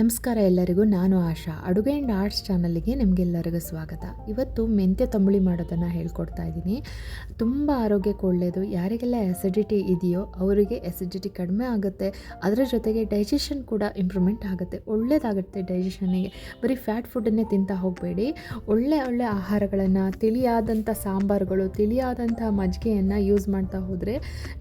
ನಮಸ್ಕಾರ ಎಲ್ಲರಿಗೂ, ನಾನು ಆಶಾ. ಅಡುಗೆ ಆ್ಯಂಡ್ ಆರ್ಟ್ಸ್ ಚಾನಲ್ಗೆ ನಿಮಗೆಲ್ಲರಿಗೂ ಸ್ವಾಗತ. ಇವತ್ತು ಮೆಂತ್ಯ ತಂಬುಳಿ ಮಾಡೋದನ್ನು ಹೇಳ್ಕೊಡ್ತಾ ಇದ್ದೀನಿ. ತುಂಬ ಆರೋಗ್ಯಕ್ಕೆ ಒಳ್ಳೆಯದು ಯಾರಿಗೆಲ್ಲ ಎಸಿಡಿಟಿ ಇದೆಯೋ ಅವರಿಗೆ ಎಸಿಡಿಟಿ ಕಡಿಮೆ ಆಗುತ್ತೆ. ಅದರ ಜೊತೆಗೆ ಡೈಜೆಷನ್ ಕೂಡ ಇಂಪ್ರೂವ್ಮೆಂಟ್ ಆಗುತ್ತೆ. ಒಳ್ಳೆಯದಾಗುತ್ತೆ ಡೈಜೆಷನ್ನಿಗೆ ಬರೀ ಫ್ಯಾಟ್ ಫುಡ್ಡನ್ನೇ ತಿಂತಾ ಹೋಗಬೇಡಿ. ಒಳ್ಳೆ ಒಳ್ಳೆ ಆಹಾರಗಳನ್ನು, ತಿಳಿಯಾದಂಥ ಸಾಂಬಾರುಗಳು, ತಿಳಿಯಾದಂಥ ಮಜ್ಜಿಗೆಯನ್ನು ಯೂಸ್ ಮಾಡ್ತಾ ಹೋದರೆ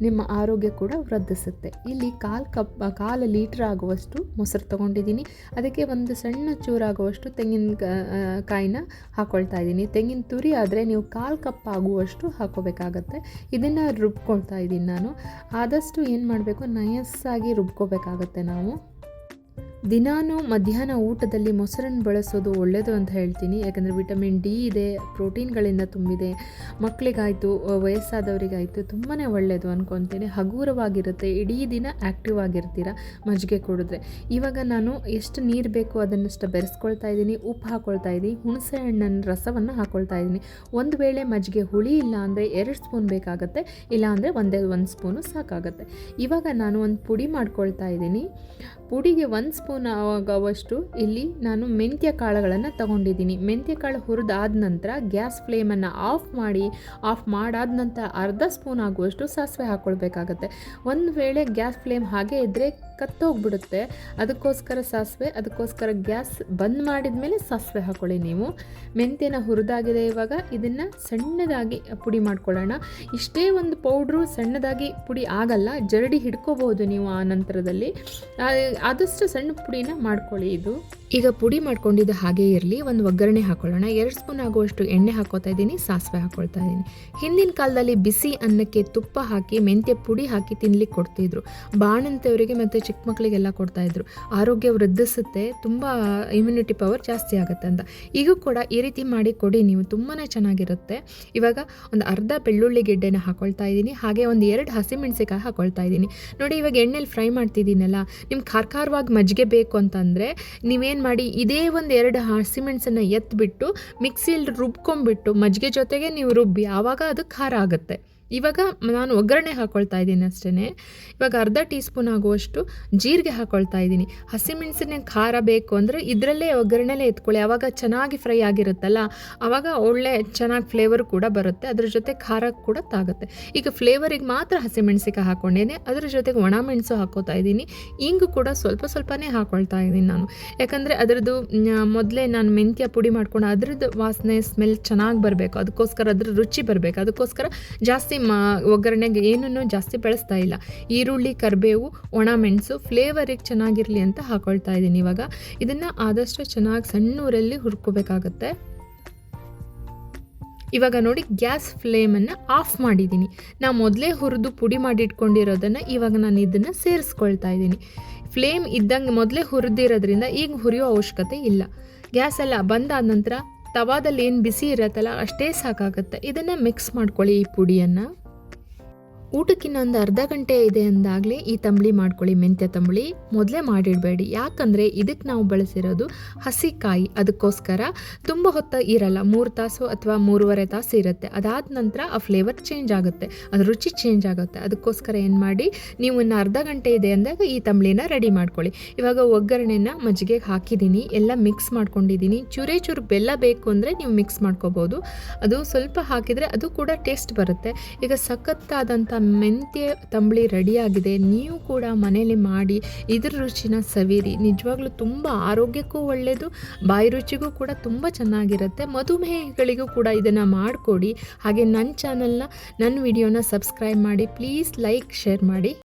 ನಿಮ್ಮ ಆರೋಗ್ಯ ಕೂಡ ವೃದ್ಧಿಸುತ್ತೆ. ಇಲ್ಲಿ ಕಾಲು ಕಪ್, ಕಾಲು ಲೀಟ್ರ್ ಆಗುವಷ್ಟು ಮೊಸರು ತೊಗೊಂಡಿದ್ದೀನಿ. ಅದಕ್ಕೆ ಒಂದು ಸಣ್ಣ ಚೂರಾಗುವಷ್ಟು ತೆಂಗಿನ ಕಾಯಿನ ಹಾಕ್ಕೊಳ್ತಾ ಇದ್ದೀನಿ. ತೆಂಗಿನ ತುರಿ ಆದರೆ ನೀವು ಕಾಲು ಕಪ್ ಆಗುವಷ್ಟು ಹಾಕೋಬೇಕಾಗತ್ತೆ. ಇದನ್ನು ರುಬ್ಕೊಳ್ತಾ ಇದ್ದೀನಿ ನಾನು. ಆದಷ್ಟು ಏನು ಮಾಡಬೇಕು? ನಯಸ್ಸಾಗಿ ರುಬ್ಕೋಬೇಕಾಗತ್ತೆ ನಾವು. ದಿನಾನು ಮಧ್ಯಾಹ್ನ ಊಟದಲ್ಲಿ ಮೊಸರನ್ನು ಬಳಸೋದು ಒಳ್ಳೆಯದು ಅಂತ ಹೇಳ್ತೀನಿ. ಯಾಕಂದರೆ ವಿಟಮಿನ್ ಡಿ ಇದೆ, ಪ್ರೋಟೀನ್ಗಳಿಂದ ತುಂಬಿದೆ. ಮಕ್ಕಳಿಗಾಯಿತು ವಯಸ್ಸಾದವರಿಗಾಯಿತು ತುಂಬಾ ಒಳ್ಳೆಯದು ಅಂದ್ಕೊತೀನಿ ಹಗುರವಾಗಿರುತ್ತೆ, ಇಡೀ ದಿನ ಆ್ಯಕ್ಟಿವ್ ಆಗಿರ್ತೀರ ಮಜ್ಜಿಗೆ ಕುಡಿದ್ರೆ. ಇವಾಗ ನಾನು ಎಷ್ಟು ನೀರು ಬೇಕು ಅದನ್ನಷ್ಟು ಬೆರೆಸ್ಕೊಳ್ತಾ ಇದ್ದೀನಿ, ಉಪ್ಪು ಹಾಕ್ಕೊಳ್ತಾ ಇದ್ದೀನಿ, ಹುಣಸೆ ಹಣ್ಣಿನ ರಸವನ್ನು ಹಾಕ್ಕೊಳ್ತಾ ಇದ್ದೀನಿ. ಒಂದು ವೇಳೆ ಮಜ್ಜಿಗೆ ಹುಳಿ ಇಲ್ಲ ಅಂದರೆ ಎರಡು ಸ್ಪೂನ್ ಬೇಕಾಗುತ್ತೆ, ಇಲ್ಲ ಅಂದರೆ ಒಂದೇ, ಒಂದು ಸ್ಪೂನು ಸಾಕಾಗುತ್ತೆ. ಇವಾಗ ನಾನು ಒಂದು ಪುಡಿ ಮಾಡ್ಕೊಳ್ತಾ ಇದ್ದೀನಿ. ಪುಡಿಗೆ ಒಂದು ಸ್ಪೂನ್ ಆಗುವಷ್ಟು ಇಲ್ಲಿ ನಾನು ಮೆಂತ್ಯ ಕಾಳುಗಳನ್ನು ತಗೊಂಡಿದ್ದೀನಿ. ಮೆಂತ್ಯ ಕಾಳು ಹುರಿದಾದ ನಂತರ ಗ್ಯಾಸ್ ಫ್ಲೇಮನ್ನು ಆಫ್ ಮಾಡಿ, ಆಫ್ ಮಾಡಾದ ನಂತರ ಅರ್ಧ ಸ್ಪೂನ್ ಆಗುವಷ್ಟು ಸಾಸಿವೆ ಹಾಕ್ಕೊಳ್ಬೇಕಾಗತ್ತೆ ಒಂದು ವೇಳೆ ಗ್ಯಾಸ್ ಫ್ಲೇಮ್ ಹಾಗೆ ಇದ್ದರೆ ಕತ್ತೋಗ್ಬಿಡುತ್ತೆ. ಅದಕ್ಕೋಸ್ಕರ ಸಾಸಿವೆ, ಅದಕ್ಕೋಸ್ಕರ ಗ್ಯಾಸ್ ಬಂದ್ ಮಾಡಿದ ಮೇಲೆ ಸಾಸಿವೆ ಹಾಕ್ಕೊಳ್ಳಿ ನೀವು. ಮೆಂತ್ಯನ ಹುರಿದಾಗಿದೆ ಇವಾಗ, ಇದನ್ನು ಸಣ್ಣದಾಗಿ ಪುಡಿ ಮಾಡ್ಕೊಳ್ಳೋಣ. ಇಷ್ಟೇ ಒಂದು ಪೌಡ್ರು ಸಣ್ಣದಾಗಿ ಪುಡಿ ಆಗಲ್ಲ, ಜರಡಿ ಹಿಡ್ಕೋಬಹುದು ನೀವು ಆ ನಂತರದಲ್ಲಿ. ಆದಷ್ಟು ಸಣ್ಣ ಪುಡಿನ ಮಾಡ್ಕೊಳ್ಳಿ ಇದು. ಈಗ ಪುಡಿ ಮಾಡ್ಕೊಂಡಿದ್ದು ಹಾಗೆ ಇರಲಿ, ಒಂದು ಒಗ್ಗರಣೆ ಹಾಕೊಳ್ಳೋಣ. ಎರಡು ಸ್ಪೂನ್ ಆಗುವಷ್ಟು ಎಣ್ಣೆ ಹಾಕೋತಾ ಇದ್ದೀನಿ, ಸಾಸಿವೆ ಹಾಕೊಳ್ತಾ ಇದ್ದೀನಿ. ಹಿಂದಿನ ಕಾಲದಲ್ಲಿ ಬಿಸಿ ಅನ್ನಕ್ಕೆ ತುಪ್ಪ ಹಾಕಿ, ಮೆಂತ್ಯ ಪುಡಿ ಹಾಕಿ ತಿನ್ಲಿಕ್ಕೆ ಕೊಡ್ತಿದ್ರು. ಬಾಣಂತವರಿಗೆ ಮತ್ತು ಚಿಕ್ಕ ಮಕ್ಕಳಿಗೆಲ್ಲ ಕೊಡ್ತಾಯಿದ್ರು ಆರೋಗ್ಯ ವೃದ್ಧಿಸುತ್ತೆ, ತುಂಬ ಇಮ್ಯುನಿಟಿ ಪವರ್ ಜಾಸ್ತಿ ಆಗುತ್ತೆ ಅಂತ. ಈಗ ಕೂಡ ಈ ರೀತಿ ಮಾಡಿ ಕೊಡಿ, ನೀವು ತುಂಬಾ ಚೆನ್ನಾಗಿರುತ್ತೆ. ಇವಾಗ ಒಂದು ಅರ್ಧ ಬೆಳ್ಳುಳ್ಳಿ ಗಿಡ್ಡೆನ ಹಾಕೊಳ್ತಾ ಇದ್ದೀನಿ, ಹಾಗೆ ಒಂದು ಎರಡು ಹಸಿಮೆಣಸಿಕಾಯಿ ಹಾಕೊಳ್ತಾ ಇದ್ದೀನಿ. ನೋಡಿ, ಇವಾಗ ಎಣ್ಣೆಲಿ ಫ್ರೈ ಮಾಡ್ತಿದ್ದೀನಲ್ಲ, ನಿಮ್ಗೆ ಖಾರ ಖಾರವಾಗಿ ಮಜ್ಜಿಗೆ ಬೇಕು ಅಂತಂದರೆ ನೀವೇನು ಮಾಡಿ, ಇದೇ ಒಂದು ಎರಡು ಹಸಿಮೆಣಸನ್ನು ಎತ್ತಿಬಿಟ್ಟು ಮಿಕ್ಸಿಯಲ್ಲಿ ರುಬ್ಕೊಂಬಿಟ್ಟು ಮಜ್ಜಿಗೆ ಜೊತೆಗೆ ನೀವು ರುಬ್ಬಿ, ಆವಾಗ ಅದು ಖಾರ ಆಗುತ್ತೆ. ಇವಾಗ ನಾನು ಒಗ್ಗರಣೆ ಹಾಕ್ಕೊಳ್ತಾ ಇದ್ದೀನಿ ಅಷ್ಟೇ ಇವಾಗ ಅರ್ಧ ಟೀ ಸ್ಪೂನ್ ಆಗುವಷ್ಟು ಜೀರಿಗೆ ಹಾಕ್ಕೊಳ್ತಾ ಇದ್ದೀನಿ. ಹಸಿಮೆಣಸಿನ ಖಾರ ಬೇಕು ಅಂದರೆ ಇದರಲ್ಲೇ ಒಗ್ಗರಣೆಲೇ ಎತ್ಕೊಳ್ಳಿ. ಆವಾಗ ಚೆನ್ನಾಗಿ ಫ್ರೈ ಆಗಿರುತ್ತಲ್ಲ ಆವಾಗ ಒಳ್ಳೆ ಚೆನ್ನಾಗಿ ಫ್ಲೇವರ್ ಕೂಡ ಬರುತ್ತೆ. ಅದ್ರ ಜೊತೆ ಖಾರ ಕೂಡ ತಾಗುತ್ತೆ. ಈಗ ಫ್ಲೇವರಿಗೆ ಮಾತ್ರ ಹಸಿಮೆಣಸಿಕಾಯಿ ಹಾಕ್ಕೊಂಡಿದ್ದೀನಿ ಅದ್ರ ಜೊತೆಗೆ ಒಣ ಮೆಣಸು ಹಾಕೋತಾ ಇದ್ದೀನಿ. ಇಂಗು ಕೂಡ ಸ್ವಲ್ಪ ಸ್ವಲ್ಪನೇ ಹಾಕ್ಕೊಳ್ತಾ ಇದ್ದೀನಿ ನಾನು. ಯಾಕಂದರೆ ಅದರದ್ದು ಮೊದಲೇ ನಾನು ಮೆಂತ್ಯ ಪುಡಿ ಮಾಡ್ಕೊಂಡು ಅದ್ರದ್ದು ವಾಸನೆ ಸ್ಮೆಲ್ ಚೆನ್ನಾಗಿ ಬರಬೇಕು. ಅದಕ್ಕೋಸ್ಕರ ಅದ್ರ ರುಚಿ ಬರಬೇಕು. ಅದಕ್ಕೋಸ್ಕರ ಜಾಸ್ತಿ ಮಾ, ಒಗ್ಗರಣೆಗೆ ಏನನ್ನು ಜಾಸ್ತಿ ಬಳಸ್ತಾ ಇಲ್ಲ. ಈರುಳ್ಳಿ, ಕರಿಬೇವು, ಒಣ ಮೆಣಸು ಫ್ಲೇವರಿಗೆ ಚೆನ್ನಾಗಿರಲಿ ಅಂತ ಹಾಕೊಳ್ತಾ ಇದ್ದೀನಿ ಇವಾಗ. ಇದನ್ನು ಆದಷ್ಟು ಚೆನ್ನಾಗಿ ಸಣ್ಣೂರಲ್ಲಿ ಹುರ್ಕೋಬೇಕಾಗತ್ತೆ. ಇವಾಗ ನೋಡಿ, ಗ್ಯಾಸ್ ಫ್ಲೇಮನ್ನು ಆಫ್ ಮಾಡಿದ್ದೀನಿ. ನಾ ಮೊದಲೇ ಹುರಿದು ಪುಡಿ ಮಾಡಿ ಇಟ್ಕೊಂಡಿರೋದನ್ನು ಇವಾಗ ನಾನು ಇದನ್ನು ಸೇರಿಸ್ಕೊಳ್ತಾ ಇದ್ದೀನಿ. ಫ್ಲೇಮ್ ಇದ್ದಂಗೆ ಮೊದಲೇ ಹುರಿದಿರೋದ್ರಿಂದ ಈಗ ಹುರಿಯೋ ಅವಶ್ಯಕತೆ ಇಲ್ಲ. ಗ್ಯಾಸ್ ಎಲ್ಲ ಬಂದಾದ ನಂತರ ತವಾದಲ್ಲಿ ಏನು ಬಿಸಿ ಇರತ್ತಲ್ಲ ಅಷ್ಟೇ ಸಾಕಾಗುತ್ತೆ. ಇದನ್ನು ಮಿಕ್ಸ್ ಮಾಡ್ಕೊಳ್ಳಿ ಈ ಪುಡಿಯನ್ನು. ಊಟಕ್ಕಿನ್ನ ಇನ್ನೊಂದು ಅರ್ಧ ಗಂಟೆ ಇದೆ ಅಂದಾಗಲಿ ಈ ತಂಬಳಿ ಮಾಡ್ಕೊಳ್ಳಿ, ಮೆಂತ್ಯ ತಂಬಳಿ. ಮೊದಲೇ ಮಾಡಿಡಬೇಡಿ. ಯಾಕಂದರೆ ಇದಕ್ಕೆ ನಾವು ಬಳಸಿರೋದು ಹಸಿ ಕಾಯಿ ಅದಕ್ಕೋಸ್ಕರ ತುಂಬ ಹೊತ್ತ ಇರಲ್ಲ. ಮೂರು ತಾಸು ಅಥವಾ ಮೂರುವರೆ ತಾಸು ಇರುತ್ತೆ. ಅದಾದ ನಂತರ ಆ ಫ್ಲೇವರ್ ಚೇಂಜ್ ಆಗುತ್ತೆ. ಅದು ರುಚಿ ಚೇಂಜ್ ಆಗುತ್ತೆ. ಅದಕ್ಕೋಸ್ಕರ ಏನು ಮಾಡಿ, ನೀವು ಇನ್ನು ಅರ್ಧ ಗಂಟೆ ಇದೆ ಅಂದಾಗ ಈ ತಂಬಳಿನ ರೆಡಿ ಮಾಡ್ಕೊಳ್ಳಿ. ಇವಾಗ ಒಗ್ಗರಣೆನ ಮಜ್ಜಿಗೆಗೆ ಹಾಕಿದ್ದೀನಿ. ಎಲ್ಲ ಮಿಕ್ಸ್ ಮಾಡ್ಕೊಂಡಿದ್ದೀನಿ. ಚೂರೇ ಚೂರು ಬೆಲ್ಲ ಬೇಕು ಅಂದರೆ ನೀವು ಮಿಕ್ಸ್ ಮಾಡ್ಕೋಬೋದು. ಅದು ಸ್ವಲ್ಪ ಹಾಕಿದರೆ ಅದು ಕೂಡ ಟೇಸ್ಟ್ ಬರುತ್ತೆ. ಈಗ ಸಖತ್ತಾದಂಥ ಮೆಂತ್ಯ ತಂಬಳಿ ರೆಡಿಯಾಗಿದೆ ನೀವು ಕೂಡ ಮನೇಲಿ ಮಾಡಿ, ಇದ್ರ ರುಚಿನ ಸವಿರಿ. ನಿಜವಾಗ್ಲೂ ತುಂಬ ಆರೋಗ್ಯಕ್ಕೂ ಒಳ್ಳೆಯದು ಬಾಯಿ ರುಚಿಗೂ ಕೂಡ ತುಂಬ ಚೆನ್ನಾಗಿರುತ್ತೆ. ಮಧುಮೇಹಿಗಳಿಗೂ ಕೂಡ ಇದನ್ನು ಮಾಡಿಕೊಡಿ. ಹಾಗೆ ನನ್ನ ಚಾನಲ್ನ ನನ್ನ ವಿಡಿಯೋನ ಸಬ್ಸ್ಕ್ರೈಬ್ ಮಾಡಿ. ಪ್ಲೀಸ್ ಲೈಕ್ ಶೇರ್ ಮಾಡಿ.